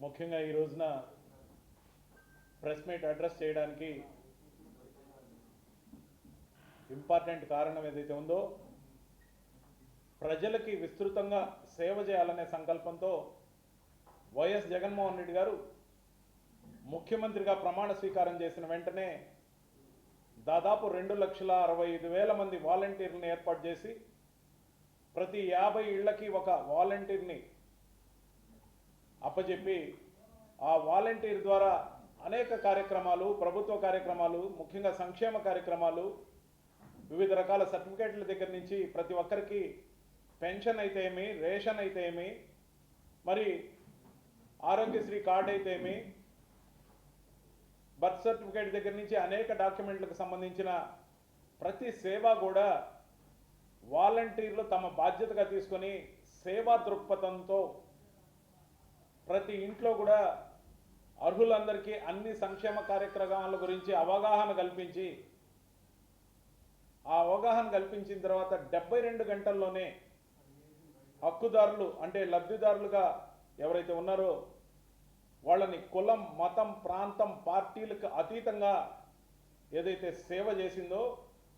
ముఖ్యంగా ఈ రోజున ప్రెస్ మీట్ అడ్రస్ చేయడానికి ఇంపార్టెంట్ కారణం ఏదైతే ఉందో ప్రజలకి విస్తృతంగా సేవ చేయాలనే సంకల్పంతో వైఎస్ జగన్మోహన్ రెడ్డి గారు ముఖ్యమంత్రిగా ప్రమాణ స్వీకారం చేసిన వెంటనే దాదాపు రెండు లక్షల అరవై ఐదు వేల మంది వాలంటీర్లను ఏర్పాటు చేసి ప్రతి యాభై ఇళ్ళకి ఒక వాలంటీర్ని అప్పచెప్పి ఆ వాలంటీర్ ద్వారా అనేక కార్యక్రమాలు ప్రభుత్వ కార్యక్రమాలు ముఖ్యంగా సంక్షేమ కార్యక్రమాలు వివిధ రకాల సర్టిఫికేట్ల దగ్గర నుంచి ప్రతి ఒక్కరికి పెన్షన్ అయితే ఏమి రేషన్ అయితే ఏమి మరి ఆరోగ్యశ్రీ కార్డు అయితే ఏమి బర్త్ సర్టిఫికేట్ దగ్గర నుంచి అనేక డాక్యుమెంట్లకు సంబంధించిన ప్రతి సేవ కూడా వాలంటీర్లు తమ బాధ్యతగా తీసుకొని సేవా దృక్పథంతో ఇంట్లో కూడా అర్హులందరికీ అన్ని సంక్షేమ కార్యక్రమాల గురించి అవగాహన కల్పించి ఆ అవగాహన కల్పించిన తర్వాత డెబ్బై రెండు గంటల్లోనే హక్కుదారులు అంటే లబ్ధిదారులుగా ఎవరైతే ఉన్నారో వాళ్ళని కులం మతం ప్రాంతం పార్టీలకు అతీతంగా ఏదైతే సేవ చేసిందో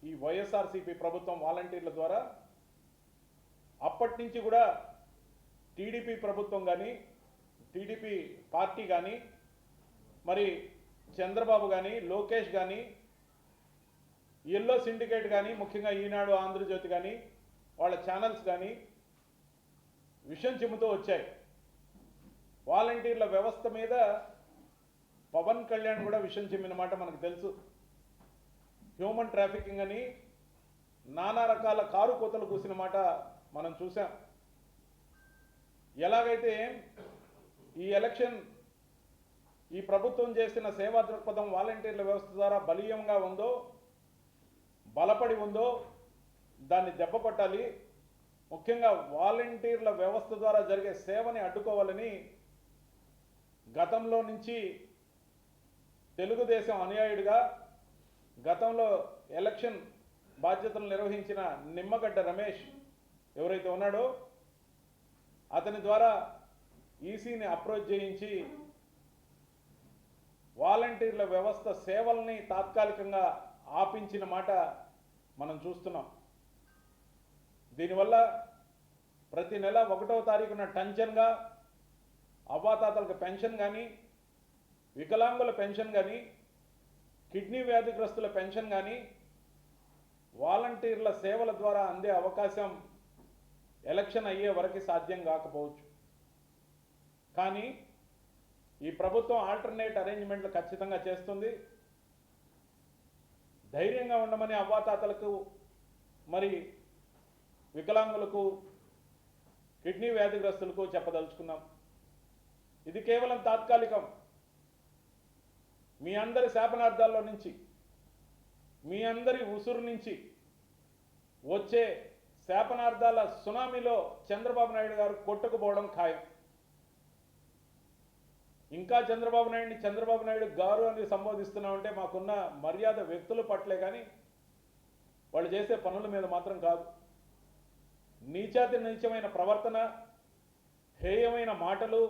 ఈ వైఎస్ఆర్సీపీ ప్రభుత్వం వాలంటీర్ల ద్వారా అప్పటి నుంచి కూడా టీడీపీ ప్రభుత్వం కానీ టీడీపీ పార్టీ కానీ మరి చంద్రబాబు కానీ లోకేష్ కానీ ఎల్లో సిండికేట్ కానీ ముఖ్యంగా ఈనాడు ఆంధ్రజ్యోతి కానీ వాళ్ళ ఛానల్స్ కానీ విషయం చెబుతూ వచ్చాయి. వాలంటీర్ల వ్యవస్థ మీద పవన్ కళ్యాణ్ కూడా విషయం చెప్పిన మాట మనకు తెలుసు. హ్యూమన్ ట్రాఫికింగ్ అని నానా రకాల కారు కోతలు కూసిన మాట మనం చూసాం ఎలాగైతే ఈ ఎలక్షన్ ఈ ప్రభుత్వం చేసిన సేవా దృక్పథం వాలంటీర్ల వ్యవస్థ ద్వారా బలీయంగా ఉందో బలపడి ఉందో దాన్ని దెబ్బ కొట్టాలి. ముఖ్యంగా వాలంటీర్ల వ్యవస్థ ద్వారా జరిగే సేవని అడ్డుకోవాలని గతంలో నుంచి తెలుగుదేశం అనుయాయుడిగా గతంలో ఎలక్షన్ బాధ్యతలు నిర్వహించిన నిమ్మగడ్డ రమేష్ ఎవరైతే ఉన్నాడో అతని ద్వారా ఈసీని అప్రోచ్ చేయించి వాలంటీర్ల వ్యవస్థ సేవల్ని తాత్కాలికంగా ఆపించిన మాట మనం చూస్తున్నాం. దీనివల్ల ప్రతి నెల ఒకటవ తారీఖున టంచన్గా అవ్వాతాతలకు పెన్షన్ కానీ వికలాంగుల పెన్షన్ కానీ కిడ్నీ వ్యాధిగ్రస్తుల పెన్షన్ కానీ వాలంటీర్ల సేవల ద్వారా అందే అవకాశం ఎలక్షన్ అయ్యే వరకు సాధ్యం కాకపోవచ్చు. కానీ ఈ ప్రభుత్వం ఆల్టర్నేట్ అరేంజ్మెంట్లు ఖచ్చితంగా చేస్తుంది. ధైర్యంగా ఉండమని అవ్వాతాతలకు మరి వికలాంగులకు కిడ్నీ వ్యాధిగ్రస్తులకు చెప్పదలుచుకున్నాం. ఇది కేవలం తాత్కాలికం. మీ అందరి శాపనార్థాల్లో నుంచి మీ అందరి ఉసురు నుంచి వచ్చే శాపనార్థాల సునామీలో చంద్రబాబు నాయుడు గారు కొట్టుకుపోవడం ఖాయం. ఇంకా చంద్రబాబు నాయుడిని చంద్రబాబు నాయుడు గారు అని సంబోధిస్తున్నామంటే మాకున్న మర్యాద వ్యక్తుల పట్లే కానీ వాళ్ళు చేసే పనుల మీద మాత్రం కాదు. నీచాతి నీచమైన ప్రవర్తన హేయమైన మాటలు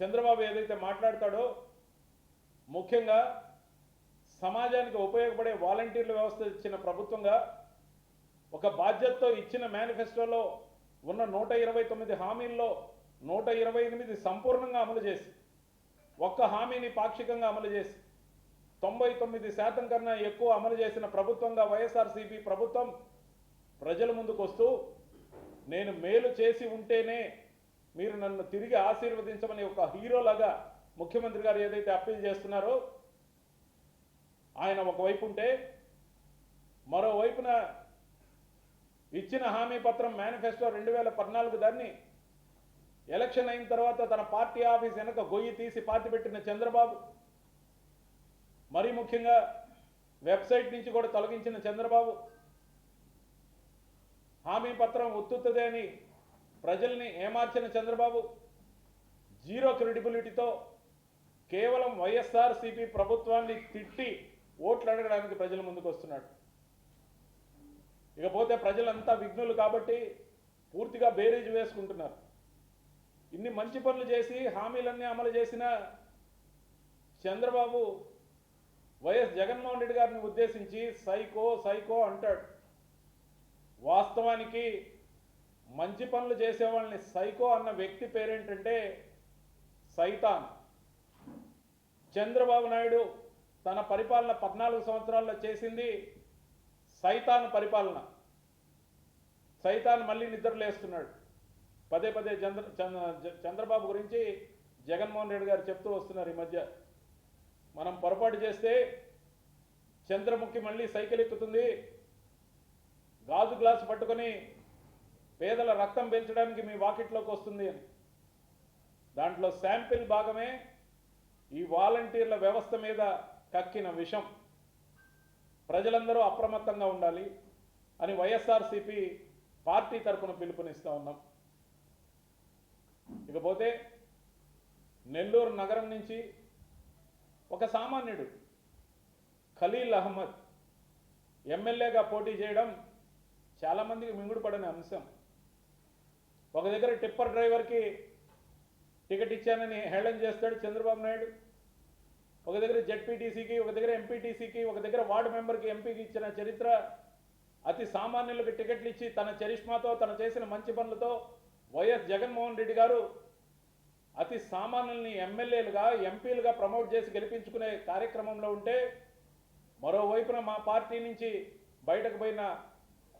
చంద్రబాబు ఏదైతే మాట్లాడతాడో ముఖ్యంగా సమాజానికి ఉపయోగపడే వాలంటీర్ల వ్యవస్థ ఇచ్చిన ప్రభుత్వంగా ఒక బాధ్యతతో ఇచ్చిన మేనిఫెస్టోలో ఉన్న నూట ఇరవై తొమ్మిది హామీల్లో నూట ఇరవై ఎనిమిది సంపూర్ణంగా అమలు చేసి ఒక్క హామీని పాక్షికంగా అమలు చేసి తొంభై తొమ్మిది శాతం కన్నా ఎక్కువ అమలు చేసిన ప్రభుత్వంగా వైఎస్ఆర్సీపీ ప్రభుత్వం ప్రజల ముందుకు వస్తూ నేను మేలు చేసి ఉంటేనే మీరు నన్ను తిరిగి ఆశీర్వదించమని ఒక హీరోలాగా ముఖ్యమంత్రి గారు ఏదైతే అప్పీల్ చేస్తున్నారో ఆయన ఒకవైపు ఉంటే మరోవైపున ఇచ్చిన హామీ పత్రం మేనిఫెస్టో రెండు వేల పద్నాలుగు దాన్ని ఎలక్షన్ అయిన తర్వాత తన పార్టీ ఆఫీస్ వెనక గొయ్యి తీసి పాతి పెట్టిన చంద్రబాబు మరీ ముఖ్యంగా వెబ్సైట్ నుంచి కూడా తొలగించిన చంద్రబాబు హామీ పత్రం ఉత్తుత్తదే అని ప్రజల్ని ఏమార్చిన చంద్రబాబు జీరో క్రెడిబిలిటీతో కేవలం వైఎస్ఆర్సిపి ప్రభుత్వాన్ని తిట్టి ఓట్లు అడగడానికి ప్రజల ముందుకు వస్తున్నాడు. ఇకపోతే ప్రజలంతా విఘ్నులు కాబట్టి పూర్తిగా బేరీజ్ వేసుకుంటున్నారు. ఇన్ని మంచి పనులు చేసి హామీలన్నీ అమలు చేసిన చంద్రబాబు వైఎస్ జగన్మోహన్ రెడ్డి గారిని ఉద్దేశించి సైకో సైకో అంటాడు. వాస్తవానికి మంచి పనులు చేసే వాళ్ళని సైకో అన్న వ్యక్తి పేరేంటంటే సైతాన్. చంద్రబాబు నాయుడు తన పరిపాలన పద్నాలుగు సంవత్సరాల్లో చేసింది సైతాన్ పరిపాలన. సైతాన్ మళ్ళీ నిద్రలేస్తున్నాడు. పదే పదే చంద్ర చంద్ర- చంద్రబాబు గురించి జగన్మోహన్ రెడ్డి గారు చెప్తూ వస్తున్నారు ఈ మధ్య. మనం పొరపాటు చేస్తే చంద్రముఖి మళ్ళీ సైకిల్ ఎక్కుతుంది. గాజు గ్లాసు పట్టుకొని పేదల రక్తం పెంచడానికి మీ వాకిట్లోకి వస్తుంది అని. దాంట్లో శాంపిల్ భాగమే ఈ వాలంటీర్ల వ్యవస్థ మీద కక్కిన విషం. ప్రజలందరూ అప్రమత్తంగా ఉండాలి అని వైఎస్ఆర్సీపీ పార్టీ తరఫున పిలుపునిస్తూ ఉన్నాం. ఇకపోతే నెల్లూరు నగరం నుంచి ఒక సామాన్యుడు ఖలీల్ అహ్మద్ ఎమ్మెల్యేగా పోటీ చేయడం చాలామందికి మింగుడు పడని అంశం. ఒక దగ్గర టిప్పర్ డ్రైవర్కి టికెట్ ఇచ్చానని హేళన చేస్తాడు చంద్రబాబు నాయుడు. ఒక దగ్గర జెడ్పీటీసీకి ఒక దగ్గర ఎంపీటీసీకి ఒక దగ్గర వార్డు మెంబర్కి ఎంపీకి ఇచ్చిన చరిత్ర అతి సామాన్యులకు టికెట్లు ఇచ్చి తన చరిష్మాతో తను చేసిన మంచి పనులతో వైఎస్ జగన్మోహన్ రెడ్డి గారు అతి సామాన్యుల్ని ఎమ్మెల్యేలుగా ఎంపీలుగా ప్రమోట్ చేసి గెలిపించుకునే కార్యక్రమంలో ఉంటే మరోవైపున మా పార్టీ నుంచి బయటకు పోయిన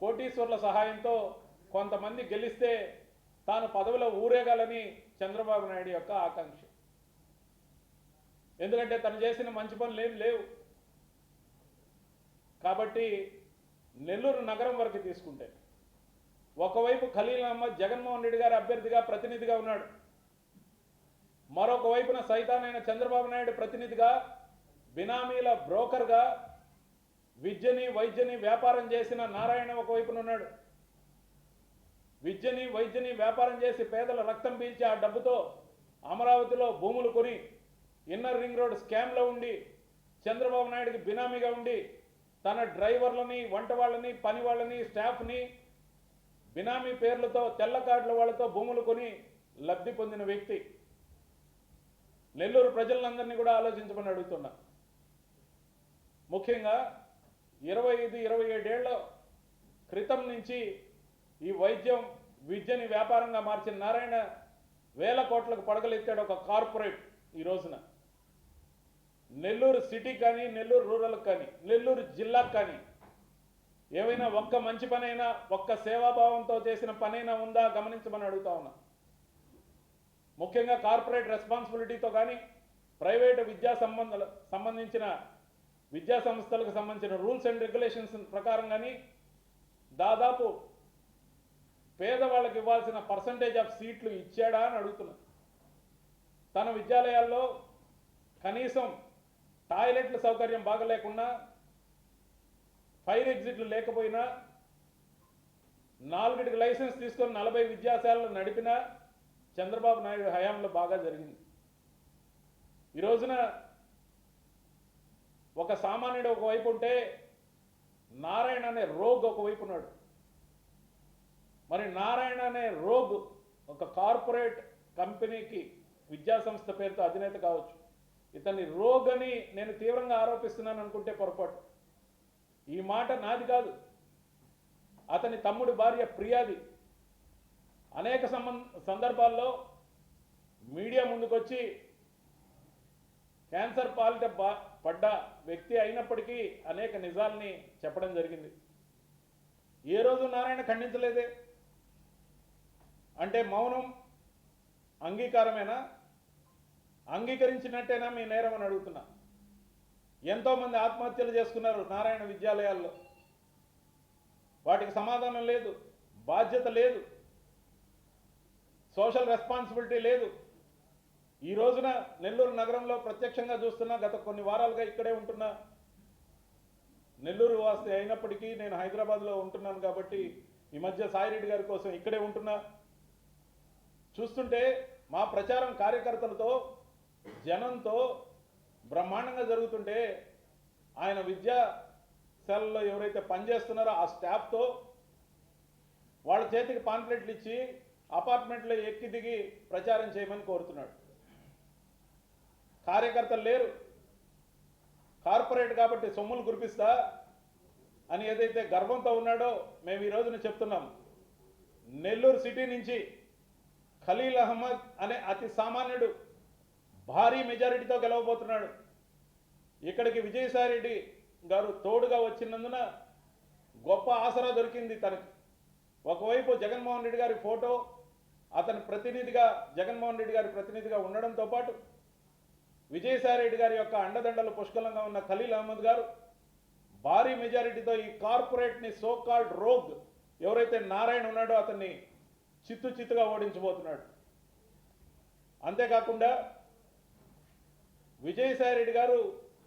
కోటీశ్వర్ల సహాయంతో కొంతమంది గెలిస్తే తాను పదవిలో ఊరేగాలని చంద్రబాబు నాయుడు యొక్క ఆకాంక్ష. ఎందుకంటే తను చేసిన మంచి పనులు ఏం లేవు. కాబట్టి నెల్లూరు నగరం వరకు తీసుకుంటే ఒకవైపు ఖలీల్ అహ్మద్ జగన్మోహన్ రెడ్డి గారి అభ్యర్థిగా ప్రతినిధిగా ఉన్నాడు. మరొక వైపున సైతానైన చంద్రబాబు నాయుడు ప్రతినిధిగా బినామీల బ్రోకర్గా విద్యని వైద్యని వ్యాపారం చేసిన నారాయణ ఒకవైపున ఉన్నాడు. విద్యని వైద్యని వ్యాపారం చేసి పేదల రక్తం పీల్చి ఆ డబ్బుతో అమరావతిలో భూములు కొని ఇన్నర్ రింగ్ రోడ్ స్కామ్లో ఉండి చంద్రబాబు నాయుడికి బినామీగా ఉండి తన డ్రైవర్లని వంట వాళ్ళని పని వాళ్ళని స్టాఫ్ని బినామీ పేర్లతో తెల్ల కార్డుల వాళ్ళతో భూములు కొని లబ్ధి పొందిన వ్యక్తి. నెల్లూరు ప్రజలందరినీ కూడా ఆలోచించమని అడుగుతున్నా. ముఖ్యంగా ఇరవై ఐదు ఇరవై ఏడేళ్ళ క్రితం నుంచి ఈ వైద్యం విద్యని వ్యాపారంగా మార్చిన నారాయణ వేల కోట్లకు పడగలెత్తాడు ఒక కార్పొరేట్ ఈ రోజున. నెల్లూరు సిటీ కానీ నెల్లూరు రూరల్ కానీ నెల్లూరు జిల్లాకు కానీ ఏమైనా ఒక్క మంచి పనైనా ఒక్క సేవాభావంతో చేసిన పనైనా ఉందా గమనించమని అడుగుతా ఉన్నా. ముఖ్యంగా కార్పొరేట్ రెస్పాన్సిబిలిటీతో కానీ ప్రైవేటు విద్యా సంబంధ సంబంధించిన విద్యా సంస్థలకు సంబంధించిన రూల్స్ అండ్ రెగ్యులేషన్స్ ప్రకారం కానీ దాదాపు పేదవాళ్ళకి ఇవ్వాల్సిన పర్సంటేజ్ ఆఫ్ సీట్లు ఇచ్చాడా అని అడుగుతున్నా. తన విద్యాలయాల్లో కనీసం టాయిలెట్ల సౌకర్యం బాగలేకుండా ఫైర్ ఎగ్జిట్లు లేకపోయినా నాలుగిటికి లైసెన్స్ తీసుకొని నలభై విద్యాశాలను నడిపిన చంద్రబాబు నాయుడు హయాంలో బాగా జరిగింది. ఈ రోజున ఒక సామాన్యుడు ఒకవైపు ఉంటే నారాయణ అనే రోగ్ ఒకవైపు ఉన్నాడు. మరి నారాయణ అనే రోగ్ ఒక కార్పొరేట్ కంపెనీకి విద్యాసంస్థ పేరుతో అధినేత కావచ్చు. ఇతన్ని రోగ్ అని నేను తీవ్రంగా ఆరోపిస్తున్నాను అనుకుంటే పొరపాటు. ఈ మాట నాది కాదు. అతని తమ్ముడు భార్య ప్రియాది. అనేక సందర్భాల్లో మీడియా ముందుకొచ్చి క్యాన్సర్ పాలిట పడ్డ వ్యక్తి అయినప్పటికీ అనేక నిజాల్ని చెప్పడం జరిగింది. ఏ రోజు నారాయణ ఖండించలేదే? అంటే మౌనం అంగీకారమేనా? అంగీకరించినట్టేనా మీ నేరం అని అడుగుతున్నా. ఎంతోమంది ఆత్మహత్యలు చేసుకున్నారు నారాయణ విద్యాలయాల్లో. వాటికి సమాధానం లేదు బాధ్యత లేదు సోషల్ రెస్పాన్సిబిలిటీ లేదు. ఈ రోజున నెల్లూరు నగరంలో ప్రత్యక్షంగా చూస్తున్నా గత కొన్ని వారాలుగా ఇక్కడే ఉంటున్నా. నెల్లూరు వాసి అయినప్పటికీ నేను హైదరాబాద్లో ఉంటున్నాను కాబట్టి ఈ మధ్య సాయిరెడ్డి గారి కోసం ఇక్కడే ఉంటున్నా. చూస్తుంటే మా ప్రచారం కార్యకర్తలతో జనంతో బ్రహ్మాండంగా జరుగుతుంటే ఆయన విద్యాశాలలో ఎవరైతే పనిచేస్తున్నారో ఆ స్టాఫ్తో వాళ్ళ చేతికి పాంప్లెట్లు ఇచ్చి అపార్ట్మెంట్లో ఎక్కి దిగి ప్రచారం చేయమని కోరుతున్నాడు. కార్యకర్తలు లేరు. కార్పొరేట్ కాబట్టి సొమ్ములు కురిపిస్తా అని ఏదైతే గర్వంతో ఉన్నాడో మేము ఈ రోజున చెప్తున్నాం. నెల్లూరు సిటీ నుంచి ఖలీల్ అహ్మద్ అనే అతి సామాన్యుడు భారీ మెజారిటీతో గెలవబోతున్నాడు. ఇక్కడికి విజయసాయిరెడ్డి గారు తోడుగా వచ్చినందున గొప్ప ఆసరా దొరికింది తనకి. ఒకవైపు జగన్మోహన్ రెడ్డి గారి ఫోటో అతని ప్రతినిధిగా జగన్మోహన్ రెడ్డి గారి ప్రతినిధిగా ఉండడంతో పాటు విజయసాయిరెడ్డి గారి యొక్క అండదండలు పుష్కలంగా ఉన్న ఖలీల్ అహ్మద్ గారు భారీ మెజారిటీతో ఈ కార్పొరేట్ని సోకాల్డ్ రోగ్ ఎవరైతే నారాయణ ఉన్నాడో అతన్ని చిత్తు చిత్తుగా ఓడించబోతున్నాడు. అంతేకాకుండా విజయసాయిరెడ్డి గారు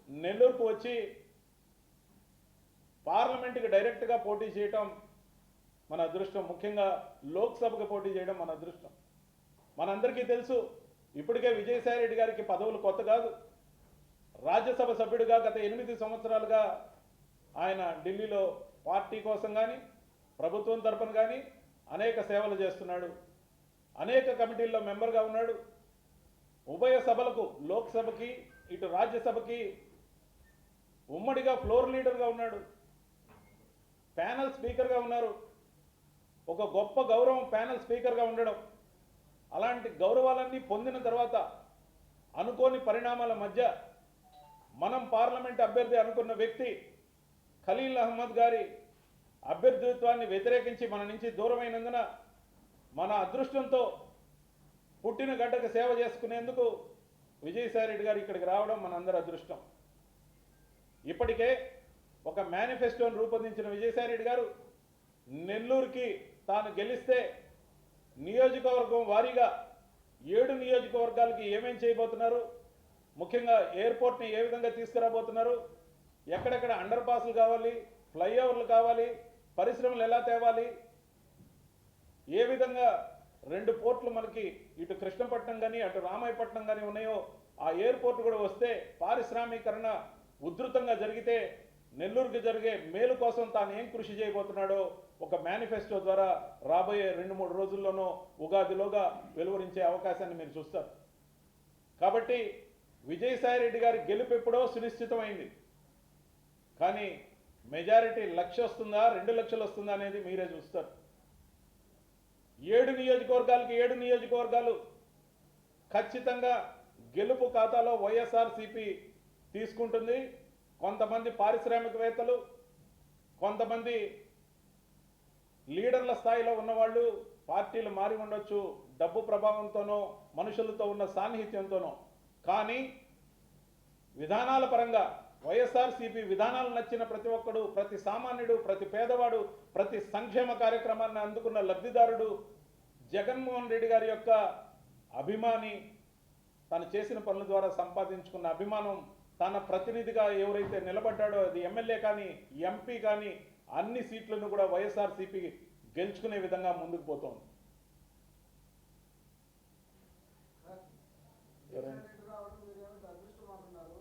నెల్లూరుకు వచ్చి పార్లమెంటుకి డైరెక్ట్గా పోటీ చేయటం మన అదృష్టం. ముఖ్యంగా లోక్సభకు పోటీ చేయడం మన అదృష్టం. మనందరికీ తెలుసు ఇప్పటికే విజయసాయిరెడ్డి గారికి పదవులు కొత్త కాదు. రాజ్యసభ సభ్యుడిగా గత ఎనిమిది సంవత్సరాలుగా ఆయన ఢిల్లీలో పార్టీ కోసం కానీ ప్రభుత్వం తరపున కానీ అనేక సేవలు చేస్తున్నాడు. అనేక కమిటీల్లో మెంబర్గా ఉన్నాడు. ఉభయ సభలకు లోక్సభకి ఇటు రాజ్యసభకి ఉమ్మడిగా ఫ్లోర్ లీడర్గా ఉన్నాడు. ప్యానల్ స్పీకర్గా ఉన్నారు. ఒక గొప్ప గౌరవం ప్యానల్ స్పీకర్గా ఉండడం అలాంటి గౌరవాలన్నీ పొందిన తర్వాత అనుకోని పరిణామాల మధ్య మనం పార్లమెంట్ అభ్యర్థి అనుకున్న వ్యక్తి ఖలీల్ అహ్మద్ గారి అభ్యర్థిత్వాన్ని వ్యతిరేకించి మన నుంచి దూరమైనందున మన అదృష్టంతో పుట్టిన గడ్డకు సేవ చేసుకునేందుకు విజయసాయిరెడ్డి గారు ఇక్కడికి రావడం మనందరి అదృష్టం. ఇప్పటికే ఒక మేనిఫెస్టోను రూపొందించిన విజయసాయిరెడ్డి గారు నెల్లూరుకి తాను గెలిస్తే నియోజకవర్గం వారీగా ఏడు నియోజకవర్గాలకి ఏమేం చేయబోతున్నారు ముఖ్యంగా ఎయిర్పోర్ట్ని ఏ విధంగా తీసుకురాబోతున్నారు ఎక్కడెక్కడ అండర్ పాస్లు కావాలి ఫ్లైఓవర్లు కావాలి పరిశ్రమలు ఎలా తేవాలి ఏ విధంగా రెండు పోర్ట్లు మనకి ఇటు కృష్ణపట్నం కానీ అటు రామాయపట్నం కానీ ఉన్నాయో ఆ ఎయిర్పోర్ట్ కూడా వస్తే పారిశ్రామీకరణ ఉధృతంగా జరిగితే నెల్లూరుకి జరిగే మేలు కోసం తాను ఏం కృషి చేయబోతున్నాడో ఒక మేనిఫెస్టో ద్వారా రాబోయే రెండు మూడు రోజుల్లోనో ఉగాదిలోగా వెలువరించే అవకాశాన్ని మీరు చూస్తారు. కాబట్టి విజయసాయిరెడ్డి గారి గెలుపు ఎప్పుడో సునిశ్చితమైంది. కానీ మెజారిటీ లక్ష వస్తుందా రెండు లక్షలు వస్తుందా అనేది మీరే చూస్తారు. ఏడు నియోజకవర్గాలకి ఏడు నియోజకవర్గాలు ఖచ్చితంగా గెలుపు ఖాతాలో వైఎస్ఆర్సిపి తీసుకుంటుంది. కొంతమంది పారిశ్రామికవేత్తలు కొంతమంది లీడర్ల స్థాయిలో ఉన్నవాళ్ళు పార్టీలు మారి ఉండొచ్చు డబ్బు ప్రభావంతోనో మనుషులతో ఉన్న సాన్నిహిత్యంతోనో. కానీ విధానాల పరంగా వైఎస్ఆర్సీపీ విధానాలు నచ్చిన ప్రతి ఒక్కడు ప్రతి సామాన్యుడు ప్రతి పేదవాడు ప్రతి సంక్షేమ కార్యక్రమాన్ని అందుకున్న లబ్ధిదారుడు జగన్మోహన్ రెడ్డి గారి యొక్క అభిమాని తను చేసిన పనుల ద్వారా సంపాదించుకున్న అభిమానం తన ప్రతినిధిగా ఎవరైతే నిలబడ్డాడో అది ఎమ్మెల్యే కానీ ఎంపీ కానీ అన్ని సీట్లను కూడా వైఎస్ఆర్సీపీ గెలుచుకునే విధంగా ముందుకు పోతోంది ఎవరైనా? రెడ్డి రావడం మీరేమంటే అదృష్టం అంటున్నారు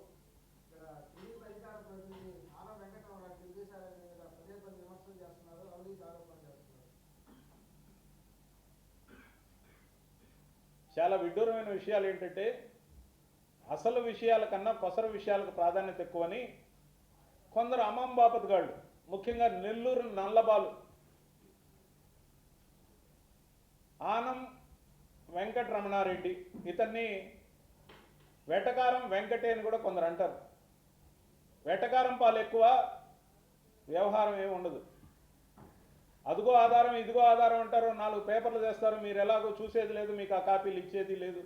ఇక్కడ టీడీపీ అధికార ప్రతినిధి ఆనం వెంకటరామరావు విజయసాయి మీద పదే పదే విమర్శలు చేస్తున్నారు అవినీతి ఆరోపణలు చేస్తున్నారు చాలా విడ్డూరమైన విషయాలు ఏంటంటే అసలు విషయాల కన్నా కొసర విషయాలకు ప్రాధాన్యత ఎక్కువని కొందరు అమ్మం గాళ్ళు ముఖ్యంగా నెల్లూరు నల్లబాలు ఆనం వెంకటరమణారెడ్డి ఇతన్ని వెటకారం వెంకటే అని కూడా కొందరు అంటారు. వెటకారం పాలు ఎక్కువ వ్యవహారం ఏమి ఉండదు. అదిగో ఆధారం ఇదిగో ఆధారం అంటారు. నాలుగు పేపర్లు చేస్తారు. మీరు ఎలాగో చూసేది లేదు. మీకు ఆ కాపీలు ఇచ్చేది లేదు.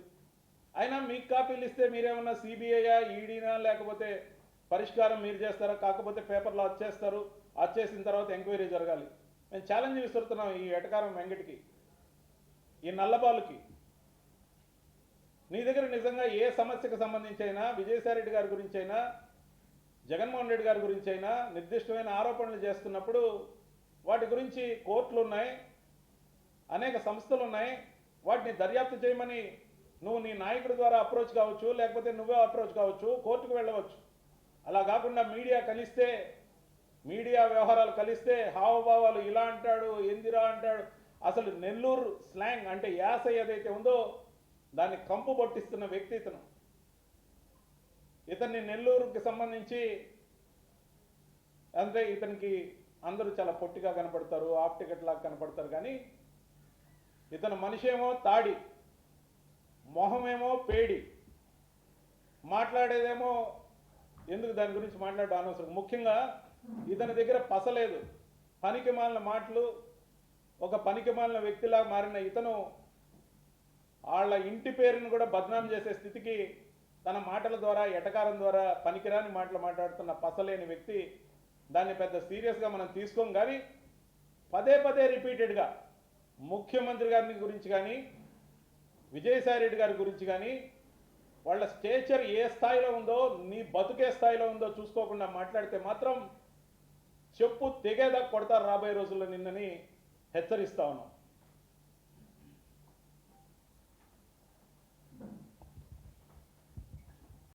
అయినా మీకు కాపీలు ఇస్తే మీరేమన్నా సిబిఐయా ఈడీనా లేకపోతే పరిష్కారం మీరు చేస్తారా? కాకపోతే పేపర్లు వచ్చేస్తారు వచ్చేసిన తర్వాత ఎంక్వైరీ జరగాలి. మేము ఛాలెంజ్ విసురుతున్నాం ఈ ఎటకారం వెంకటికి ఈ నల్లపాలుకి నీ దగ్గర నిజంగా ఏ సమస్యకు సంబంధించి అయినా విజయసాయిరెడ్డి గారి గురించి అయినా జగన్మోహన్ రెడ్డి గారి గురించి అయినా నిర్దిష్టమైన ఆరోపణలు చేస్తున్నప్పుడు వాటి గురించి కోర్టులు ఉన్నాయి అనేక సంస్థలు ఉన్నాయి వాటిని దర్యాప్తు చేయమని నువ్వు నీ నాయకుడి ద్వారా అప్రోచ్ కావచ్చు లేకపోతే నువ్వే అప్రోచ్ కావచ్చు కోర్టుకు వెళ్ళవచ్చు. అలా కాకుండా మీడియా కలిస్తే మీడియా వ్యవహారాలు కలిస్తే హావభావాలు ఇలా అంటాడు ఎందిరా అంటాడు. అసలు నెల్లూరు స్లాంగ్ అంటే యాస ఏదైతే ఉందో దాన్ని కంపు పట్టిస్తున్న వ్యక్తి ఇతను. ఇతన్ని నెల్లూరుకి సంబంధించి అంటే ఇతనికి అందరూ చాలా పొట్టిగా కనపడతారు ఆఫ్ టికెట్ లాగా కనపడతారు కానీ ఇతను మనిషి ఏమో తాడి మొహమేమో పేడి మాట్లాడేదేమో ఎందుకు దాని గురించి మాట్లాడడం అనవసరం. ముఖ్యంగా ఇతని దగ్గర పసలేదు పనికి మాలిన మాటలు ఒక పనికి మాలిన వ్యక్తిలా మారిన ఇతను వాళ్ళ ఇంటి పేరును కూడా బదనాం చేసే స్థితికి తన మాటల ద్వారా ఎటకారం ద్వారా పనికిరాని మాటలు మాట్లాడుతున్న పసలేని వ్యక్తి దాన్ని పెద్ద సీరియస్గా మనం తీసుకోం కానీ పదే పదే రిపీటెడ్గా ముఖ్యమంత్రి గారిని గురించి కానీ విజయసాయి రెడ్డి గారి గురించి కానీ వాళ్ళ స్టేచర్ ఏ స్థాయిలో ఉందో నీ బతుకే స్థాయిలో ఉందో చూసుకోకుండా మాట్లాడితే మాత్రం చెప్పు తెగేదా కొడతారు రాబోయే రోజుల్లో నిన్నని హెచ్చరిస్తా ఉన్నాం.